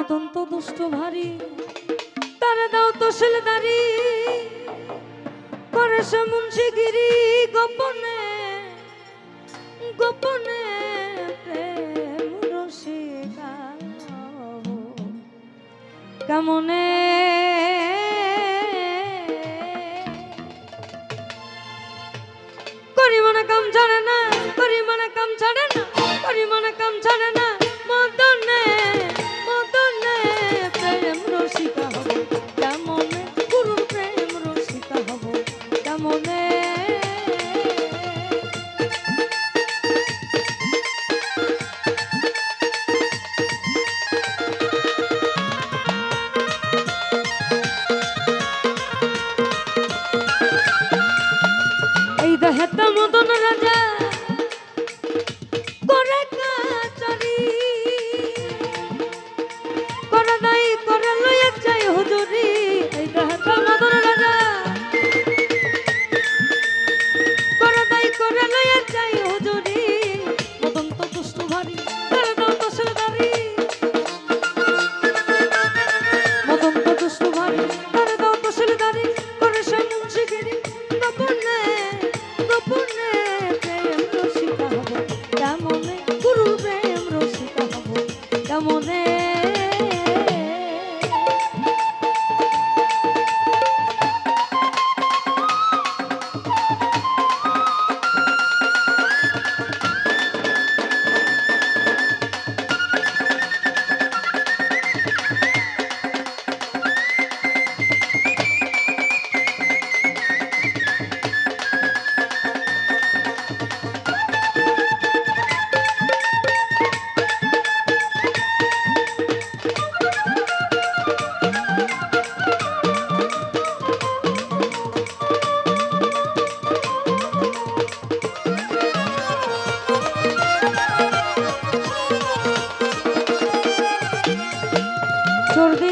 মদন দুষ্ট ভারী। তারে দাও তো করে সে মুন্সিগিরি গোপনে গোপনে কেমনে? করি মনে কাম ছাড়ে না করি মনে কাম ছাড়ে দুষ্ট ভারী করে দাও তো সুলদারি মদন দুষ্ট ভারী করে দাও তো সুলদারি করে সে মুন্সিগিরি গোপনে গোপনে প্রেম রসিকা হব। কেমনে গুরু প্রেম রসিকা হব? কেমনে sur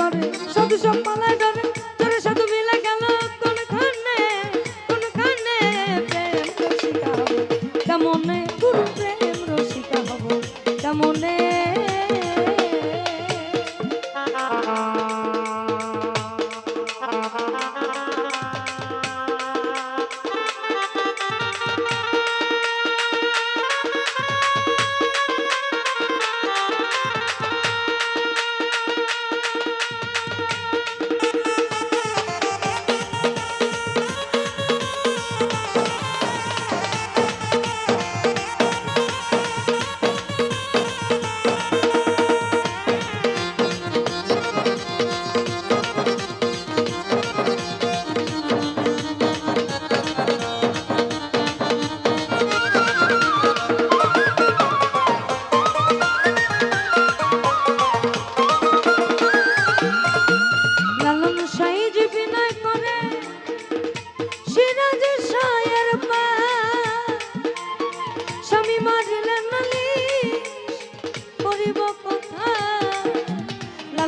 করে, সব পালায় যাবে তোর সাধু মিলে গেল কোনখানে কোনখানে কোন খানে প্রেম রসিকা হব। গুরু প্রেম রসিকা হব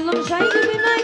লালন সাইজ বিনয়